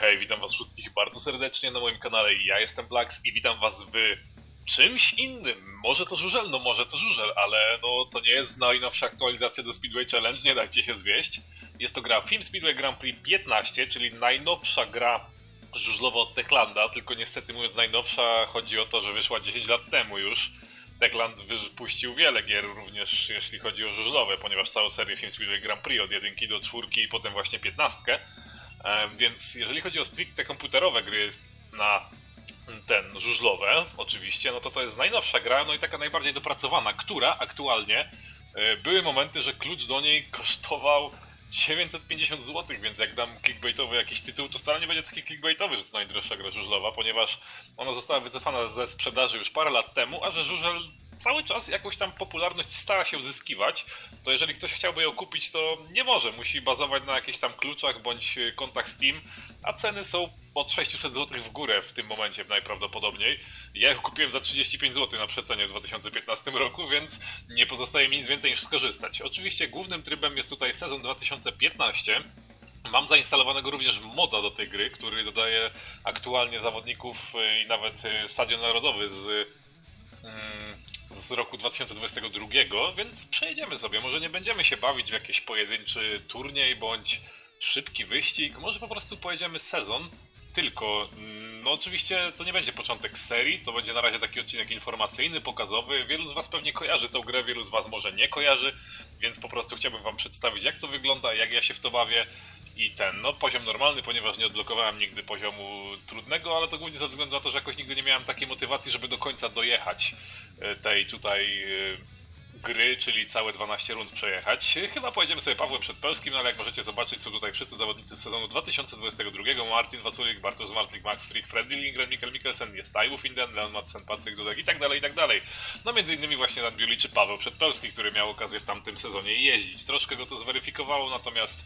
hej, witam was wszystkich bardzo serdecznie na moim kanale. Ja jestem Blax i witam was w czymś innym. Może to żużel, no może to żużel, ale no to nie jest najnowsza aktualizacja do Speedway Challenge, nie dajcie się zwieść. Jest to gra Film Speedway Grand Prix 15, czyli najnowsza gra żużlowa od Techlanda, tylko niestety mówiąc najnowsza, chodzi o to, że wyszła 10 lat temu już. Techland wypuścił wiele gier, również jeśli chodzi o żużlowe, ponieważ całą serię Film Speedway Grand Prix od jedynki do czwórki i potem właśnie 15. E, Więc jeżeli chodzi o stricte komputerowe gry na ten żużlowe, oczywiście, no to to jest najnowsza gra, no i taka najbardziej dopracowana, która aktualnie e, były momenty, że klucz do niej kosztował 950 zł, więc jak dam clickbaitowy jakiś tytuł, to wcale nie będzie taki clickbaitowy, że to najdroższa gra żużlowa, ponieważ ona została wycofana ze sprzedaży już parę lat temu, a że żużel cały czas jakąś tam popularność stara się uzyskiwać, to jeżeli ktoś chciałby ją kupić, to nie może. Musi bazować na jakichś tam kluczach bądź e, kontach Steam, a ceny są od 600 zł w górę w tym momencie najprawdopodobniej. Ja ją kupiłem za 35 zł na przecenie w 2015 roku, więc nie pozostaje mi nic więcej niż skorzystać. Oczywiście głównym trybem jest tutaj sezon 2015. Mam zainstalowanego również moda do tej gry, który dodaje aktualnie zawodników e, i nawet e, stadion narodowy z mm, z roku 2022, więc przejedziemy sobie. Może nie będziemy się bawić w jakiś pojedynczy turniej bądź szybki wyścig, może po prostu pojedziemy sezon. Tylko, no oczywiście to nie będzie początek serii, to będzie na razie taki odcinek informacyjny, pokazowy. Wielu z Was pewnie kojarzy tę grę, wielu z Was może nie kojarzy, więc po prostu chciałbym Wam przedstawić, jak to wygląda, jak ja się w to bawię i ten, no poziom normalny, ponieważ nie odblokowałem nigdy poziomu trudnego, ale to głównie ze względu na to, że jakoś nigdy nie miałem takiej motywacji, żeby do końca dojechać e, tej tutaj e, gry, czyli całe 12 rund przejechać. Chyba pojedziemy sobie Pawłem Przedpełskim, no ale jak możecie zobaczyć, są tutaj wszyscy zawodnicy z sezonu 2022. Martin Waculik, Bartosz Zmartlik, Max Frick, Freddy Lindgren, Mikkel Mikkelsen, jest Tajwu Finden, Leon Madsen, Patryk Dudek i tak dalej, i tak dalej. No między innymi właśnie Nadbiu liczy Paweł Przedpełski, który miał okazję w tamtym sezonie jeździć. Troszkę go to zweryfikowało, natomiast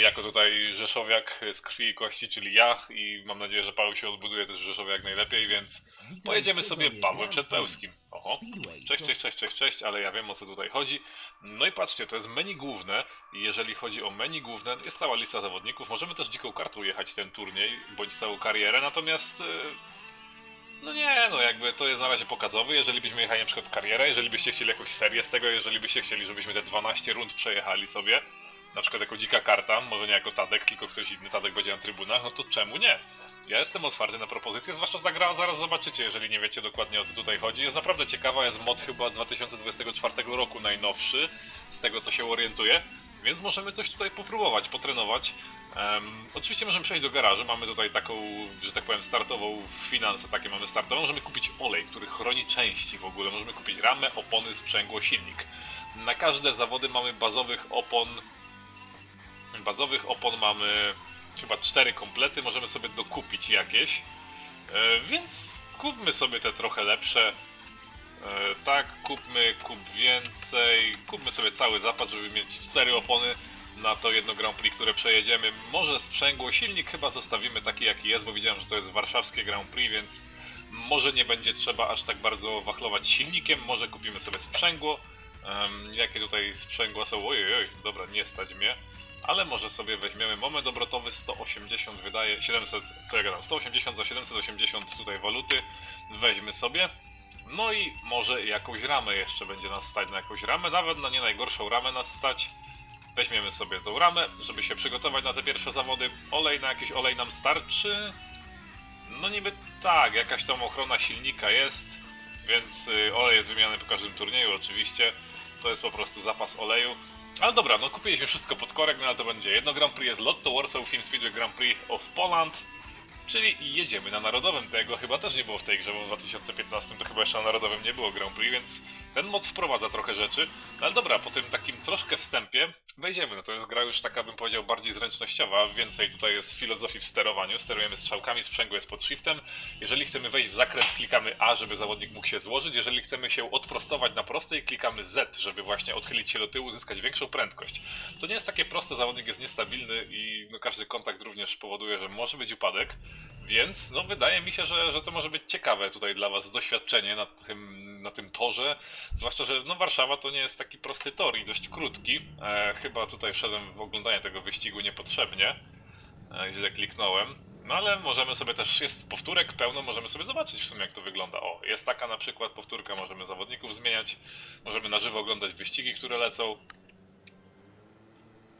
jako tutaj Rzeszowiak z krwi i kości, czyli ja i mam nadzieję, że Paweł się odbuduje też w Rzeszowie jak najlepiej, więc pojedziemy sobie Pawłem Przedpełskim. Oho, cześć, cześć, cześć, cześć, cześć, ale ja wiem o co tutaj chodzi. No i patrzcie, to jest menu główne i jeżeli chodzi o menu główne, jest cała lista zawodników. Możemy też dziką kartą jechać ten turniej, bądź całą karierę, natomiast... e, No nie, no jakby to jest na razie pokazowy, jeżeli byśmy jechali na przykład karierę, jeżeli byście chcieli jakąś serię z tego, jeżeli byście chcieli, żebyśmy te 12 rund przejechali sobie, na przykład jako dzika karta, może nie jako Tadek, tylko ktoś inny, Tadek będzie na trybunach, no to czemu nie? Ja jestem otwarty na propozycje, zwłaszcza ta gra, zaraz zobaczycie, jeżeli nie wiecie dokładnie o co tutaj chodzi. Jest naprawdę ciekawa, jest mod chyba 2024 roku najnowszy, z tego co się orientuję, więc możemy coś tutaj popróbować, potrenować. Em, oczywiście możemy przejść do garażu, mamy tutaj taką, że tak powiem, startową finansę, takie mamy startową. Możemy kupić olej, który chroni części w ogóle, możemy kupić ramę, opony, sprzęgło, silnik. Na każde zawody mamy bazowych opon Bazowych opon mamy chyba cztery komplety, możemy sobie dokupić jakieś. E, więc kupmy sobie te trochę lepsze. E, tak, kupmy, kup więcej. Kupmy sobie cały zapas, żeby mieć cztery opony na to jedno Grand Prix, które przejedziemy. Może sprzęgło, silnik chyba zostawimy taki jaki jest, bo widziałem, że to jest warszawskie Grand Prix, więc może nie będzie trzeba aż tak bardzo wachlować silnikiem. Może kupimy sobie sprzęgło. Em, jakie tutaj sprzęgła są? Ojej, oj, dobra, nie stać mnie ale może sobie weźmiemy moment obrotowy 180 wydaje 700, co ja gadam, 180 za 780 tutaj waluty weźmy sobie. No i może jakąś ramę jeszcze będzie nas stać na jakąś ramę, nawet na nie najgorszą ramę nas stać. Weźmiemy sobie tą ramę, żeby się przygotować na te pierwsze zawody. Olej na jakiś olej nam starczy? No niby tak, jakaś tam ochrona silnika jest więc y, olej jest wymieniany po każdym turnieju oczywiście. To jest po prostu zapas oleju ale dobra, no kupiliśmy wszystko pod korek, no ale to będzie jedno Grand Prix, jest Lotto Warsaw Film Speedway Grand Prix of Poland, czyli jedziemy na Narodowym. Tego chyba też nie było w tej grze, bo w 2015 to chyba jeszcze na Narodowym nie było Grand Prix, więc ten mod wprowadza trochę rzeczy. No ale dobra, po tym takim troszkę wstępie wejdziemy. No to jest gra już taka, bym powiedział, bardziej zręcznościowa, więcej tutaj jest filozofii w sterowaniu. Sterujemy strzałkami, sprzęgło jest pod shiftem. Jeżeli chcemy wejść w zakręt, klikamy A, żeby zawodnik mógł się złożyć. Jeżeli chcemy się odprostować na prostej, klikamy Z, żeby właśnie odchylić się do tyłu, uzyskać większą prędkość. To nie jest takie proste, zawodnik jest niestabilny i no, każdy kontakt również powoduje, że może być upadek. Więc no, wydaje mi się, że, że to może być ciekawe tutaj dla Was doświadczenie na tym, na tym torze. Zwłaszcza, że no, Warszawa to nie jest taki prosty tor i dość krótki. E, chyba tutaj wszedłem w oglądanie tego wyścigu niepotrzebnie. E, źle kliknąłem. No ale możemy sobie też, jest powtórek pełno, możemy sobie zobaczyć w sumie jak to wygląda. O, jest taka na przykład powtórka, możemy zawodników zmieniać, możemy na żywo oglądać wyścigi, które lecą.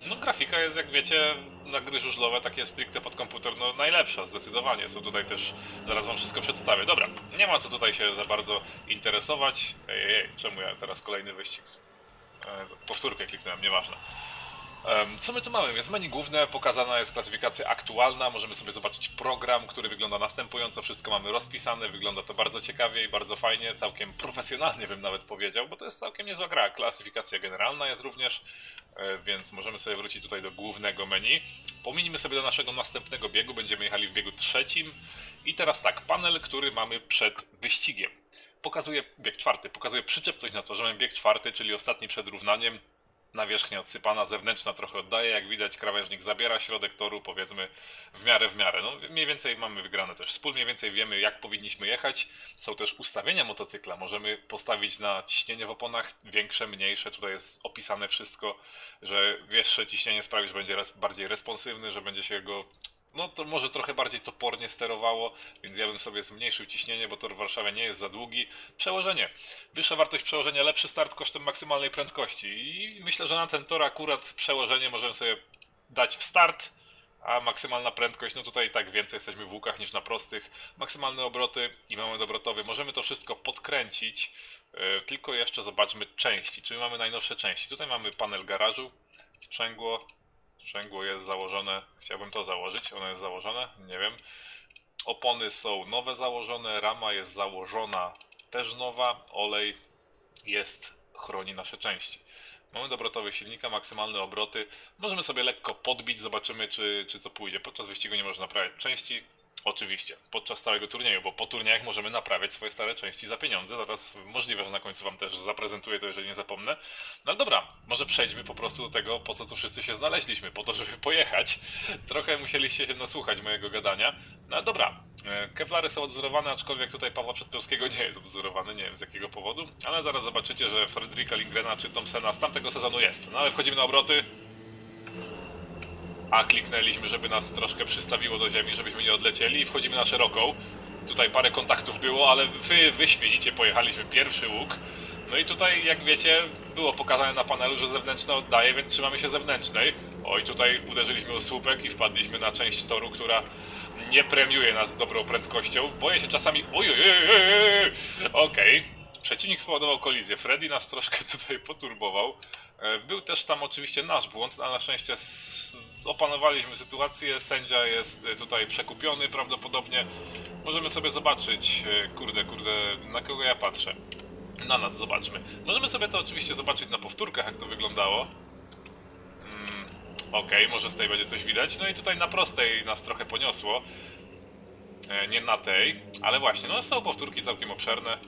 No grafika jest, jak wiecie, na gry żużlowe, takie stricte pod komputer, no najlepsza, zdecydowanie. Są tutaj też, zaraz wam wszystko przedstawię. Dobra, nie ma co tutaj się za bardzo interesować. Ej, ej, czemu ja teraz kolejny wyścig? E, powtórkę kliknąłem, nieważne. Co my tu mamy? Jest menu główne, pokazana jest klasyfikacja aktualna, możemy sobie zobaczyć program, który wygląda następująco, wszystko mamy rozpisane, wygląda to bardzo ciekawie i bardzo fajnie, całkiem profesjonalnie bym nawet powiedział, bo to jest całkiem niezła gra. Klasyfikacja generalna jest również, e, więc możemy sobie wrócić tutaj do głównego menu. Pominimy sobie do naszego następnego biegu, będziemy jechali w biegu trzecim i teraz tak, panel, który mamy przed wyścigiem. Pokazuje bieg czwarty, pokazuje przyczepność na to, że mamy bieg czwarty, czyli ostatni przed równaniem, nawierzchnia odsypana, zewnętrzna trochę oddaje, jak widać krawężnik zabiera środek toru, powiedzmy w miarę w miarę. No, mniej więcej mamy wygrane też spól, mniej więcej wiemy jak powinniśmy jechać. Są też ustawienia motocykla, możemy postawić na ciśnienie w oponach, większe, mniejsze, tutaj jest opisane wszystko, że wyższe ciśnienie sprawi, że będzie bardziej responsywny, że będzie się go no to może trochę bardziej topornie sterowało, więc ja bym sobie zmniejszył ciśnienie, bo tor w Warszawie nie jest za długi. Przełożenie. Wyższa wartość przełożenia, lepszy start kosztem maksymalnej prędkości. I myślę, że na ten tor akurat przełożenie możemy sobie dać w start, a maksymalna prędkość, no tutaj tak więcej jesteśmy w łukach niż na prostych. Maksymalne obroty i moment obrotowy. Możemy to wszystko podkręcić, yy, tylko jeszcze zobaczmy części. Czyli mamy najnowsze części. Tutaj mamy panel garażu, sprzęgło, Sprzęgło jest założone. Chciałbym to założyć. Ono jest założone? Nie wiem. Opony są nowe założone. Rama jest założona też nowa. Olej jest, chroni nasze części. Mamy dobrotowy silnika, maksymalne obroty. Możemy sobie lekko podbić, zobaczymy czy, czy to pójdzie. Podczas wyścigu nie można naprawiać części. Oczywiście, podczas całego turnieju, bo po turniejach możemy naprawiać swoje stare części za pieniądze. Zaraz możliwe, że na końcu Wam też zaprezentuję to, jeżeli nie zapomnę. No ale dobra, może przejdźmy po prostu do tego, po co tu wszyscy się znaleźliśmy, po to, żeby pojechać. Trochę musieliście się nasłuchać mojego gadania. No ale dobra, e, Kevlary są odwzorowane, aczkolwiek tutaj Pawła Przedpełskiego nie jest odwzorowany, nie wiem z jakiego powodu, ale zaraz zobaczycie, że Fredrika Lingrena czy Thompsona z tamtego sezonu jest. No ale wchodzimy na obroty, a kliknęliśmy, żeby nas troszkę przystawiło do ziemi, żebyśmy nie odlecieli i wchodzimy na szeroką. Tutaj parę kontaktów było, ale wy wyśmienicie pojechaliśmy pierwszy łuk. No i tutaj, jak wiecie, było pokazane na panelu, że zewnętrzna oddaje, więc trzymamy się zewnętrznej. Oj, tutaj uderzyliśmy o słupek i wpadliśmy na część toru, która nie premiuje nas dobrą prędkością. Boję się czasami... Oj, oj, oj, oj, oj. Okej. Przeciwnik spowodował kolizję. Freddy nas troszkę tutaj poturbował. E, Był też tam oczywiście nasz błąd, ale na szczęście opanowaliśmy sytuację. Sędzia jest e, tutaj przekupiony prawdopodobnie. Możemy sobie zobaczyć, e, kurde, kurde, na kogo ja patrzę. Na nas zobaczmy. Możemy sobie to oczywiście zobaczyć na powtórkach, jak to wyglądało. Mm, Okej, może z tej będzie coś widać. No i tutaj na prostej nas trochę poniosło. Nie na tej, ale właśnie, no są powtórki całkiem obszerne.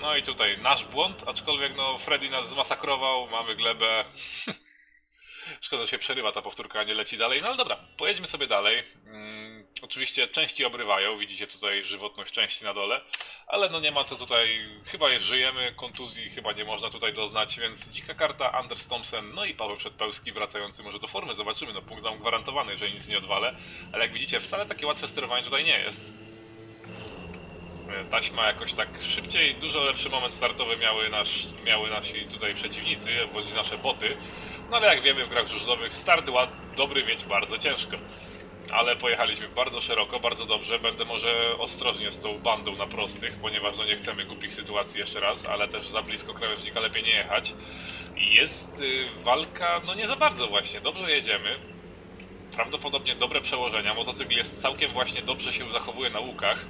No i tutaj nasz błąd, aczkolwiek no Freddy nas zmasakrował, mamy glebę. Szkoda, że się przerywa ta powtórka, nie leci dalej. No ale dobra, pojedźmy sobie dalej. Mm, oczywiście części obrywają, widzicie tutaj żywotność części na dole, ale no nie ma co tutaj, chyba jest żyjemy, kontuzji chyba nie można tutaj doznać, więc dzika karta, Anders Thompson, no i Paweł Przedpełski wracający może do formy, zobaczymy, no punkt nam gwarantowany, że nic nie odwalę, ale jak widzicie wcale takie łatwe sterowanie tutaj nie jest. E, taśma jakoś tak szybciej, dużo lepszy moment startowy miały, nasz, miały nasi tutaj przeciwnicy, bądź nasze boty. No ale jak wiemy w grach żużlowych start ład, dobry mieć bardzo ciężko. Ale pojechaliśmy bardzo szeroko, bardzo dobrze. Będę może ostrożnie z tą bandą na prostych, ponieważ no nie chcemy głupich sytuacji jeszcze raz, ale też za blisko krawężnika lepiej nie jechać. Jest y, walka, no nie za bardzo właśnie, dobrze jedziemy prawdopodobnie dobre przełożenia. Motocykl jest całkiem właśnie dobrze się zachowuje na łukach,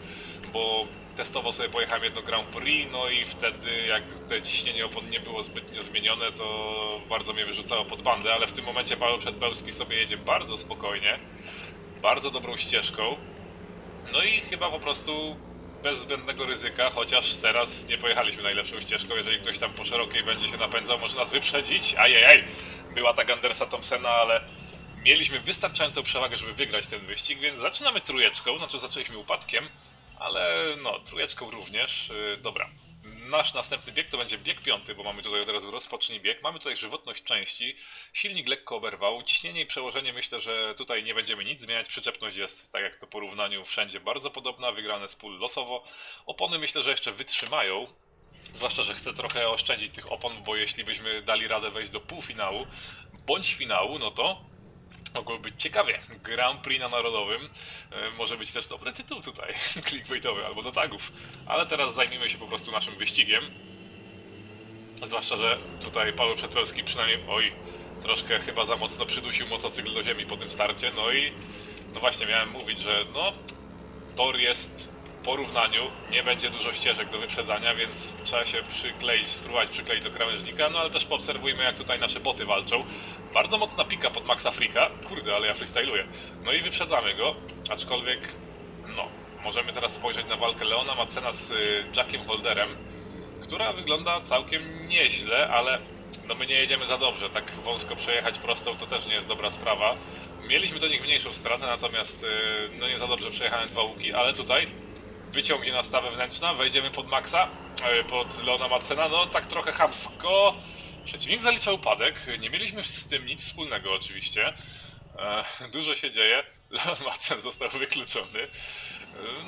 bo testowo sobie pojechałem jedno Grand Prix, no i wtedy jak te ciśnienie opon nie było zbytnio zmienione, to bardzo mnie wyrzucało pod bandę, ale w tym momencie Paweł Przedpełski sobie jedzie bardzo spokojnie, bardzo dobrą ścieżką, no i chyba po prostu bez zbędnego ryzyka, chociaż teraz nie pojechaliśmy najlepszą ścieżką, jeżeli ktoś tam po szerokiej będzie się napędzał, może nas wyprzedzić, ajajaj, była ta Gandersa Thompsona, ale mieliśmy wystarczającą przewagę, żeby wygrać ten wyścig, więc zaczynamy trójeczką, znaczy zaczęliśmy upadkiem, ale no, trójeczką również. Yy, dobra. nasz następny bieg to będzie bieg piąty, bo mamy tutaj od razu rozpocznij bieg. Mamy tutaj żywotność części, silnik lekko oberwał, ciśnienie i przełożenie myślę, że tutaj nie będziemy nic zmieniać. Przyczepność jest, tak jak to porównaniu, wszędzie bardzo podobna, wygrane z pól losowo. Opony myślę, że jeszcze wytrzymają. Zwłaszcza, że chcę trochę oszczędzić tych opon, bo jeśli byśmy dali radę wejść do półfinału bądź finału, no to mogło być ciekawie. Grand Prix na Narodowym e, może być też dobry tytuł tutaj, clickbaitowy albo do tagów. Ale teraz zajmijmy się po prostu naszym wyścigiem. Zwłaszcza, że tutaj Paweł Przedpełski przynajmniej, oj, troszkę chyba za mocno przydusił motocykl do ziemi po tym starcie. No i, no właśnie, miałem mówić, że no, tor jest porównaniu, nie będzie dużo ścieżek do wyprzedzania, więc trzeba się przykleić, spróbować przykleić do krawężnika, no ale też poobserwujmy jak tutaj nasze boty walczą. Bardzo mocna pika pod Maxa Freaka, kurde, ale ja freestyluję. No i wyprzedzamy go, aczkolwiek, no, możemy teraz spojrzeć na walkę Leona Macena z y, Jackiem Holderem, która wygląda całkiem nieźle, ale no my nie jedziemy za dobrze, tak wąsko przejechać prostą to też nie jest dobra sprawa. Mieliśmy do nich mniejszą stratę, natomiast y, no nie za dobrze przejechałem dwa łuki, ale tutaj wyciągnie nas ta wewnętrzna, wejdziemy pod Maxa, y, pod Leona Madsena, no tak trochę chamsko. Przeciwnik zalicza upadek, nie mieliśmy z tym nic wspólnego oczywiście. E, Dużo się dzieje, Leon Madsen został wykluczony. E,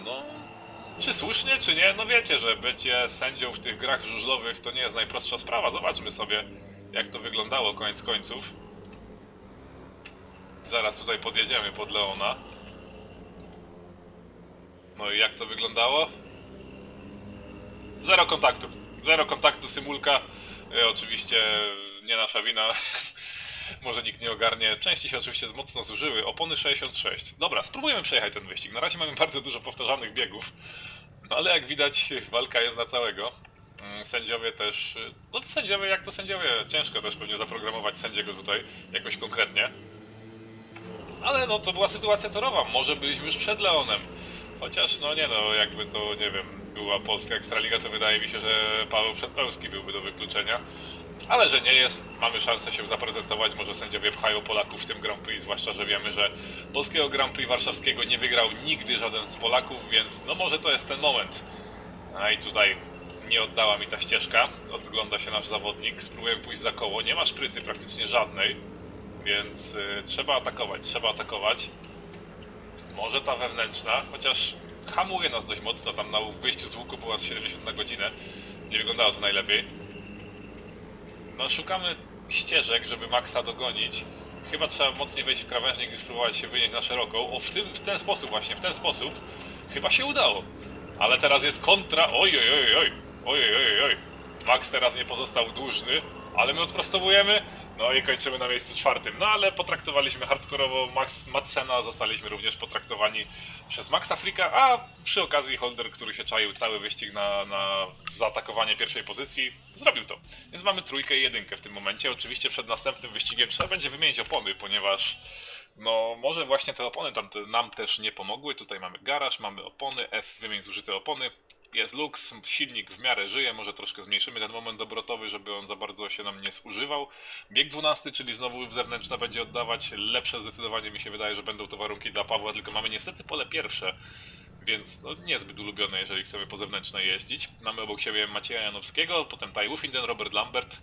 No, czy słusznie, czy nie? No wiecie, że bycie sędzią w tych grach żużlowych to nie jest najprostsza sprawa. Zobaczmy sobie, jak to wyglądało koniec końców. Zaraz tutaj podjedziemy pod Leona. No i jak to wyglądało? Zero kontaktu. Zero kontaktu, symulka. E, oczywiście nie nasza wina. Może nikt nie ogarnie. Części się oczywiście mocno zużyły. Opony 66. Dobra, spróbujemy przejechać ten wyścig. Na razie mamy bardzo dużo powtarzanych biegów. No ale jak widać, walka jest na całego. Mm, Sędziowie też. y, No sędziowie, jak to sędziowie, ciężko też pewnie zaprogramować sędziego tutaj jakoś konkretnie. Ale no to była sytuacja torowa. Może byliśmy już przed Leonem. Chociaż no nie no, jakby to nie wiem, była polska ekstraliga, to wydaje mi się, że Paweł Przedpełski byłby do wykluczenia. Ale że nie jest, mamy szansę się zaprezentować. Może sędziowie pchają Polaków w tym Grand Prix, zwłaszcza, że wiemy, że polskiego Grand Prix warszawskiego nie wygrał nigdy żaden z Polaków, więc no może to jest ten moment. A i tutaj nie oddała mi ta ścieżka. Odgląda się nasz zawodnik. Spróbujemy pójść za koło. Nie ma szprycy praktycznie żadnej, więc y, trzeba atakować, trzeba atakować. Może ta wewnętrzna, chociaż hamuje nas dość mocno. Tam na wyjściu z łuku była z 70 na godzinę. Nie wyglądało to najlepiej. No szukamy ścieżek, żeby Maxa dogonić. Chyba trzeba mocniej wejść w krawężnik i spróbować się wynieść na szeroką. O, w, tym, w ten sposób właśnie, w ten sposób. Chyba się udało. Ale teraz jest kontra. Oj, oj, oj, oj. Oj, oj, oj, oj. Max teraz nie pozostał dłużny, ale my odprostowujemy. No i kończymy na miejscu czwartym. No ale potraktowaliśmy hardkorowo Max Madsena, zostaliśmy również potraktowani przez Maxa Frika, a przy okazji Holder, który się czaił cały wyścig na, na zaatakowanie pierwszej pozycji, zrobił to. Więc mamy trójkę i jedynkę w tym momencie. Oczywiście przed następnym wyścigiem trzeba będzie wymienić opony, ponieważ no może właśnie te opony tam te, nam też nie pomogły. Tutaj mamy garaż, mamy opony, F, wymień zużyte opony. Jest luks, silnik w miarę żyje, może troszkę zmniejszymy ten moment obrotowy, żeby on za bardzo się nam nie zużywał. Bieg 12, czyli znowu zewnętrzna będzie oddawać lepsze zdecydowanie mi się wydaje, że będą to warunki dla Pawła, tylko mamy niestety pole pierwsze, więc no, niezbyt ulubione, jeżeli chcemy po zewnętrznej jeździć. Mamy obok siebie Macieja Janowskiego, potem Tai Wufinden, Robert Lambert,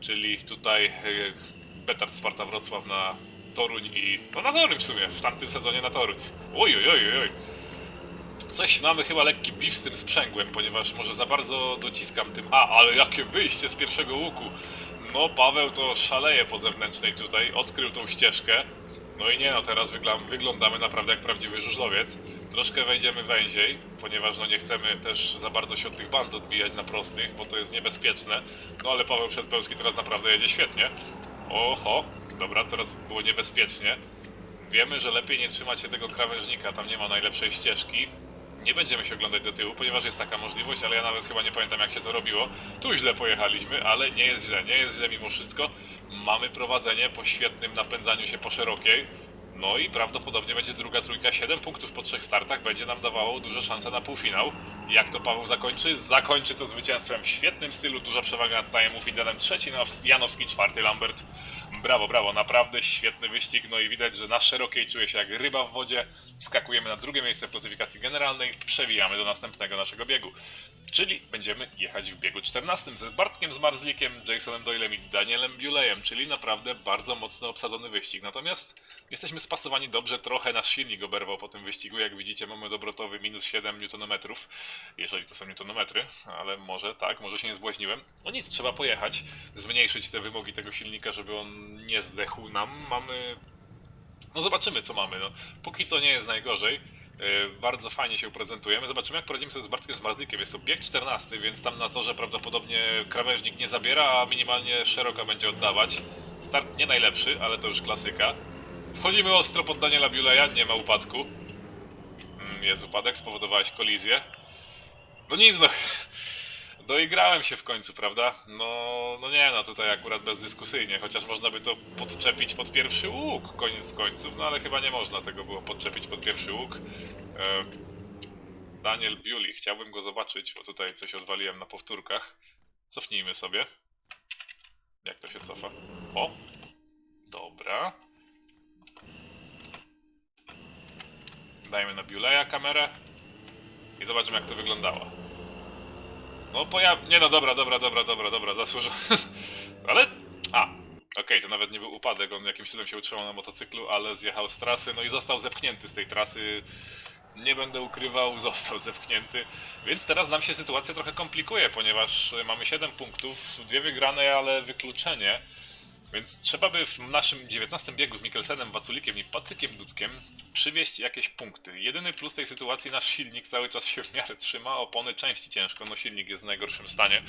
czyli tutaj yy, Petard Sparta Wrocław na Toruń i... no na Toruń w sumie, w tamtym sezonie na Toruń. Oj, oj, oj, oj. Coś mamy chyba lekki beef z tym sprzęgłem, ponieważ może za bardzo dociskam tym. A, ale jakie wyjście z pierwszego łuku! No, Paweł to szaleje po zewnętrznej tutaj, odkrył tą ścieżkę. No i nie no, teraz wygla- wyglądamy naprawdę jak prawdziwy żużlowiec. Troszkę wejdziemy węziej, ponieważ no nie chcemy też za bardzo się od tych band odbijać na prostych, bo to jest niebezpieczne. No ale Paweł Przedpełski teraz naprawdę jedzie świetnie. Oho, dobra, teraz było niebezpiecznie. Wiemy, że lepiej nie trzymać się tego krawężnika, tam nie ma najlepszej ścieżki. Nie będziemy się oglądać do tyłu, ponieważ jest taka możliwość, ale ja nawet chyba nie pamiętam jak się to robiło. Tu źle pojechaliśmy, ale nie jest źle, nie jest źle mimo wszystko. Mamy prowadzenie po świetnym napędzaniu się po szerokiej. No i prawdopodobnie będzie druga trójka, 7 punktów po trzech startach, będzie nam dawało duże szanse na półfinał. Jak to Paweł zakończy? Zakończy to zwycięstwem w świetnym stylu, duża przewaga nad Tajem Findenem, trzeci Janowski, czwarty Lambert. Brawo, brawo, naprawdę świetny wyścig. No i widać, że na szerokiej czuje się jak ryba w wodzie. Skakujemy na drugie miejsce w klasyfikacji generalnej, przewijamy do następnego naszego biegu. Czyli będziemy jechać w biegu 14 z Bartkiem Zmarzlikiem, Jasonem Doylem i Danielem Bulejem, czyli naprawdę bardzo mocno obsadzony wyścig. Natomiast jesteśmy spasowani dobrze, trochę nasz silnik oberwał po tym wyścigu. Jak widzicie, mamy dobrotowy minus 7 Nm, jeżeli to są newtonometry, ale może tak, może się nie zbłaźniłem. No nic, trzeba pojechać, zmniejszyć te wymogi tego silnika, żeby on nie zdechł nam. Mamy no zobaczymy, co mamy. No, póki co nie jest najgorzej. Yy, bardzo fajnie się prezentujemy. Zobaczymy, jak poradzimy sobie z Bartkiem Zmarzlikiem. Jest to bieg 14, więc tam na torze prawdopodobnie krawężnik nie zabiera, a minimalnie szeroka będzie oddawać. Start nie najlepszy, ale to już klasyka. Wchodzimy ostro pod Daniela Biuleja, nie ma upadku. Mm, Jest upadek, spowodowałeś kolizję. No nic, no. Doigrałem się w końcu, prawda? No, no nie, no tutaj akurat bezdyskusyjnie, chociaż można by to podczepić pod pierwszy łuk, koniec końców, no ale chyba nie można tego było podczepić pod pierwszy łuk. E, Daniel Bewley, chciałbym go zobaczyć, bo tutaj coś odwaliłem na powtórkach. Cofnijmy sobie. Jak to się cofa? O! Dobra. Dajmy na Bewleya kamerę i zobaczymy jak to wyglądało. No pojaw... Nie no, dobra, dobra, dobra, dobra, dobra, zasłużył. ale... A, okej, to nawet nie był upadek, on jakimś cudem się utrzymał na motocyklu, ale zjechał z trasy, no i został zepchnięty z tej trasy. Nie będę ukrywał, został zepchnięty. Więc teraz nam się sytuacja trochę komplikuje, ponieważ mamy 7 punktów, dwie wygrane, ale wykluczenie. Więc trzeba by w naszym 19 biegu z Mikkelsenem, Waculikiem i Patrykiem Dudkiem przywieźć jakieś punkty. Jedyny plus tej sytuacji, nasz silnik cały czas się w miarę trzyma, opony części ciężko, no silnik jest w najgorszym stanie.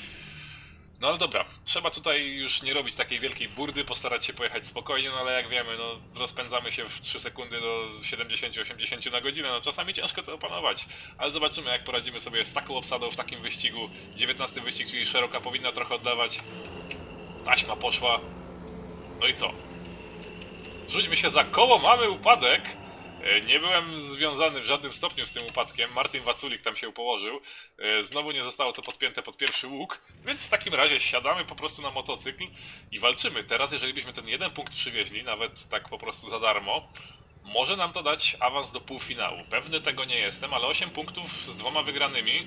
No ale dobra, trzeba tutaj już nie robić takiej wielkiej burdy, postarać się pojechać spokojnie, no ale jak wiemy, no rozpędzamy się w 3 sekundy do 70-80 na godzinę, no czasami ciężko to opanować, ale zobaczymy jak poradzimy sobie z taką obsadą w takim wyścigu. 19 wyścig, czyli szeroka powinna trochę oddawać. Taśma poszła, no i co? Rzućmy się za koło, mamy upadek. E, Nie byłem związany w żadnym stopniu z tym upadkiem. Martin Waculik tam się położył. E, Znowu nie zostało to podpięte pod pierwszy łuk, więc w takim razie siadamy po prostu na motocykl i walczymy. Teraz, jeżeli byśmy ten jeden punkt przywieźli, nawet tak po prostu za darmo, może nam to dać awans do półfinału. Pewny tego nie jestem, ale 8 punktów z dwoma wygranymi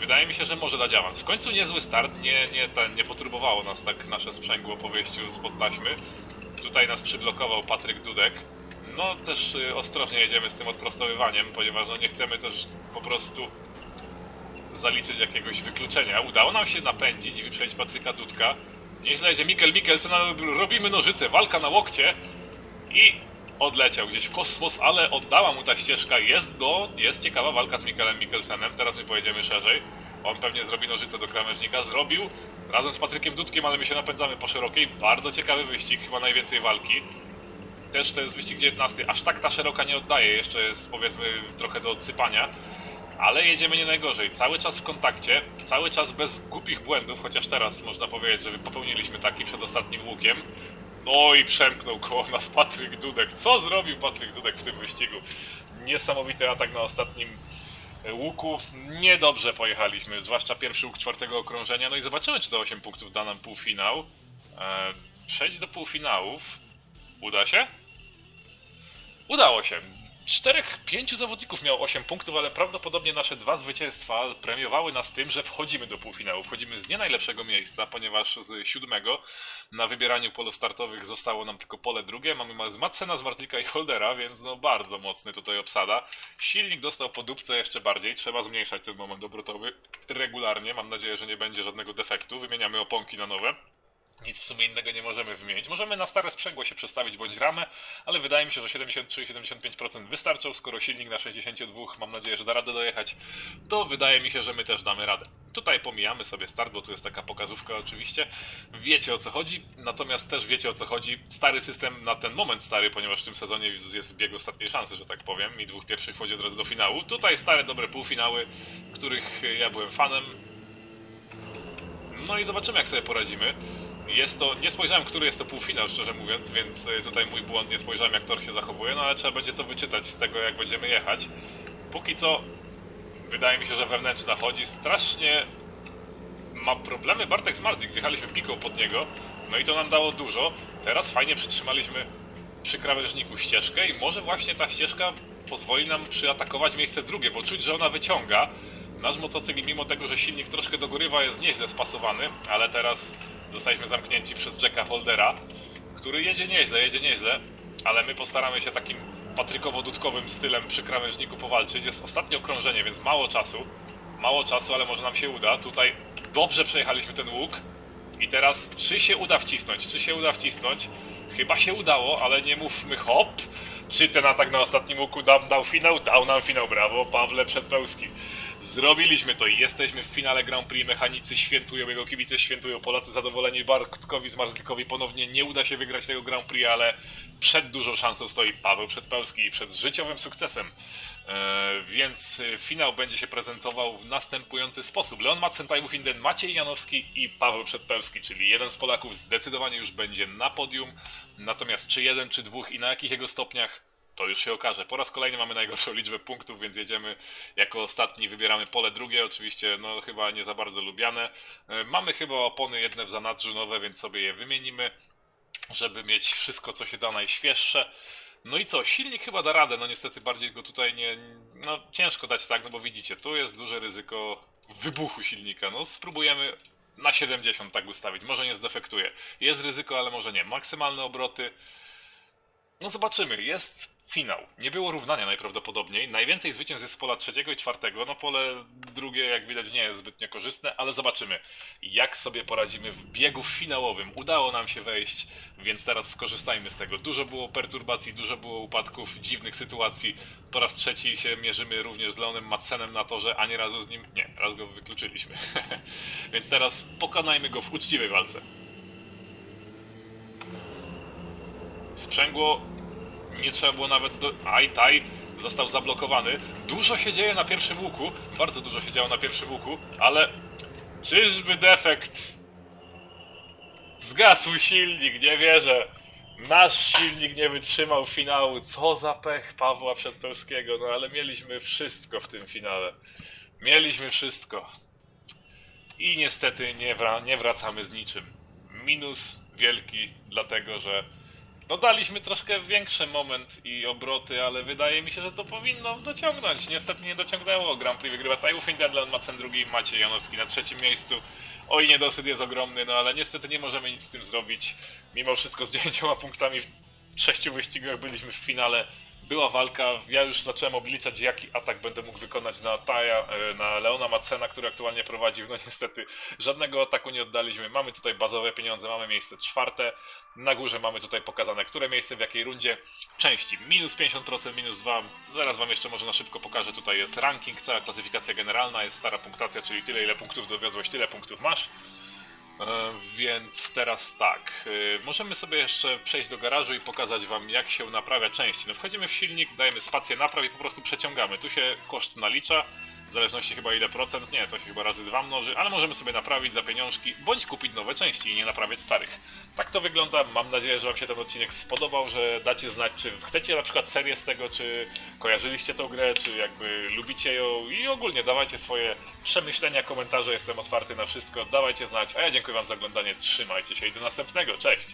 Wydaje mi się, że może awans. W końcu niezły start, nie, nie, ten, nie poturbowało nas tak nasze sprzęgło po wyjściu spod taśmy. Tutaj nas przyblokował Patryk Dudek. No też y, ostrożnie jedziemy z tym odprostowywaniem, ponieważ no, nie chcemy też po prostu zaliczyć jakiegoś wykluczenia. Udało nam się napędzić i wyprzedzić Patryka Dudka. Nieźle jedzie Mikkel Mikkelsen, ale robimy nożyce, walka na łokcie i odleciał gdzieś w kosmos, ale oddała mu ta ścieżka. Jest do, jest ciekawa walka z Mikkelem Mikkelsenem. Teraz my pojedziemy szerzej. On pewnie zrobi nożyce do krawężnika. Zrobił razem z Patrykiem Dudkiem, ale my się napędzamy po szerokiej. Bardzo ciekawy wyścig, chyba najwięcej walki. Też to jest wyścig 19. Aż tak ta szeroka nie oddaje, jeszcze jest powiedzmy trochę do odsypania. Ale jedziemy nie najgorzej. Cały czas w kontakcie, cały czas bez głupich błędów, chociaż teraz można powiedzieć, że popełniliśmy taki przed ostatnim łukiem. No i przemknął koło nas Patryk Dudek. Co zrobił Patryk Dudek w tym wyścigu? Niesamowity atak na ostatnim e, łuku. Niedobrze pojechaliśmy, zwłaszcza pierwszy łuk czwartego okrążenia. No i zobaczymy, czy to 8 punktów da nam półfinał. E, przejść do półfinałów. Uda się? Udało się. Czterech, pięciu zawodników miało 8 punktów, ale prawdopodobnie nasze dwa zwycięstwa premiowały nas tym, że wchodzimy do półfinału. Wchodzimy z nie najlepszego miejsca, ponieważ z siódmego na wybieraniu polostartowych zostało nam tylko pole drugie. Mamy z Madsena, z Martlika i Holdera, więc no bardzo mocny tutaj obsada. Silnik dostał po dupce jeszcze bardziej, trzeba zmniejszać ten moment obrotowy regularnie. Mam nadzieję, że nie będzie żadnego defektu. Wymieniamy oponki na nowe. Nic w sumie innego nie możemy wymienić. Możemy na stare sprzęgło się przestawić bądź ramę, ale wydaje mi się, że 73-75% wystarczą. Skoro silnik na 62, mam nadzieję, że da radę dojechać, to wydaje mi się, że my też damy radę. Tutaj pomijamy sobie start, bo tu jest taka pokazówka oczywiście. Wiecie o co chodzi, natomiast też wiecie o co chodzi. Stary system na ten moment stary, ponieważ w tym sezonie jest bieg ostatniej szansy, że tak powiem, i dwóch pierwszych wchodzi od razu do finału. Tutaj stare, dobre półfinały, których ja byłem fanem. No i zobaczymy, jak sobie poradzimy. Jest to, nie spojrzałem, który jest to półfinał, szczerze mówiąc, więc y, tutaj mój błąd, nie spojrzałem, jak tor się zachowuje, no ale trzeba będzie to wyczytać z tego, jak będziemy jechać. Póki co, wydaje mi się, że wewnętrzna chodzi strasznie. Ma problemy Bartek Smartlik, wjechaliśmy piką pod niego. No i to nam dało dużo. Teraz fajnie przytrzymaliśmy przy krawężniku ścieżkę i może właśnie ta ścieżka pozwoli nam przyatakować miejsce drugie, bo czuć, że ona wyciąga. Nasz motocykl, mimo tego, że silnik troszkę dogorywa, jest nieźle spasowany, ale teraz zostaliśmy zamknięci przez Jacka Holdera, który jedzie nieźle, jedzie nieźle, ale my postaramy się takim patrykowo-dudkowym stylem przy krawężniku powalczyć. Jest ostatnie okrążenie, więc mało czasu. Mało czasu, ale może nam się uda. Tutaj dobrze przejechaliśmy ten łuk. I teraz, czy się uda wcisnąć? Czy się uda wcisnąć? Chyba się udało, ale nie mówmy hop. Czy ten atak na ostatnim łuku nam dał finał? Dał nam finał, brawo, Pawle Przedpełski. Zrobiliśmy to i jesteśmy w finale Grand Prix. Mechanicy świętują, jego kibice świętują, Polacy zadowoleni. Bartkowi Zmarzlikowi ponownie nie uda się wygrać tego Grand Prix, ale przed dużą szansą stoi Paweł Przedpełski i przed życiowym sukcesem. E, więc e, finał będzie się prezentował w następujący sposób. Leon Madsen, Maciej Janowski i Paweł Przedpełski, czyli jeden z Polaków zdecydowanie już będzie na podium. Natomiast czy jeden, czy dwóch i na jakich jego stopniach, to już się okaże. Po raz kolejny mamy najgorszą liczbę punktów, więc jedziemy jako ostatni, wybieramy pole drugie, oczywiście no chyba nie za bardzo lubiane. E, Mamy chyba opony jedne w zanadrzu nowe, więc sobie je wymienimy, żeby mieć wszystko co się da najświeższe. No i co, silnik chyba da radę, no niestety bardziej go tutaj nie, no ciężko dać tak, no bo widzicie, tu jest duże ryzyko wybuchu silnika, no spróbujemy na 70 tak ustawić, może nie zdefektuje. Jest ryzyko, ale może nie. Maksymalne obroty, no zobaczymy, jest finał. Nie było równania najprawdopodobniej. Najwięcej zwycięstw jest z pola trzeciego i czwartego. No pole drugie, jak widać, nie jest zbytnio korzystne, ale zobaczymy, jak sobie poradzimy w biegu finałowym. Udało nam się wejść, więc teraz skorzystajmy z tego. Dużo było perturbacji, dużo było upadków, dziwnych sytuacji. Po raz trzeci się mierzymy również z Leonem Madsenem na torze, a nie razu z nim... Nie, raz go wykluczyliśmy. więc teraz pokonajmy go w uczciwej walce. Sprzęgło nie trzeba było nawet do... Aj, taj, został zablokowany. Dużo się dzieje na pierwszym łuku, bardzo dużo się działo na pierwszym łuku, ale czyżby defekt? Zgasł silnik, nie wierzę. Nasz silnik nie wytrzymał finału. Co za pech Pawła Przedpełskiego. No ale mieliśmy wszystko w tym finale. Mieliśmy wszystko. I niestety nie, wra- nie wracamy z niczym. Minus wielki, dlatego że no daliśmy troszkę większy moment i obroty, ale wydaje mi się, że to powinno dociągnąć. Niestety nie dociągnęło. Grand Prix wygrywa Tajów Finland, Macen drugi, Maciej Janowski na trzecim miejscu. Oj, niedosyt jest ogromny, no ale niestety nie możemy nic z tym zrobić. Mimo wszystko z dziewięcioma punktami w sześciu wyścigach byliśmy w finale. Była walka, ja już zacząłem obliczać, jaki atak będę mógł wykonać na Taja, e, na Leona Macena, który aktualnie prowadzi. No niestety żadnego ataku nie oddaliśmy. Mamy tutaj bazowe pieniądze, mamy miejsce czwarte. Na górze mamy tutaj pokazane, które miejsce w jakiej rundzie. Części minus 50%, minus 2. Zaraz wam jeszcze może na szybko pokażę. Tutaj jest ranking, cała klasyfikacja generalna, jest stara punktacja, czyli tyle ile punktów dowiozłeś, tyle punktów masz. E, Więc teraz tak, e, możemy sobie jeszcze przejść do garażu i pokazać Wam, jak się naprawia części. No wchodzimy w silnik, dajemy spację napraw i po prostu przeciągamy. Tu się koszt nalicza, w zależności chyba ile procent, nie, to się chyba razy dwa mnoży, ale możemy sobie naprawić za pieniążki, bądź kupić nowe części i nie naprawiać starych. Tak to wygląda, mam nadzieję, że Wam się ten odcinek spodobał, że dacie znać, czy chcecie na przykład serię z tego, czy kojarzyliście tą grę, czy jakby lubicie ją. I ogólnie dawajcie swoje przemyślenia, komentarze, jestem otwarty na wszystko, dawajcie znać, a ja dziękuję Wam za oglądanie, trzymajcie się i do następnego, cześć!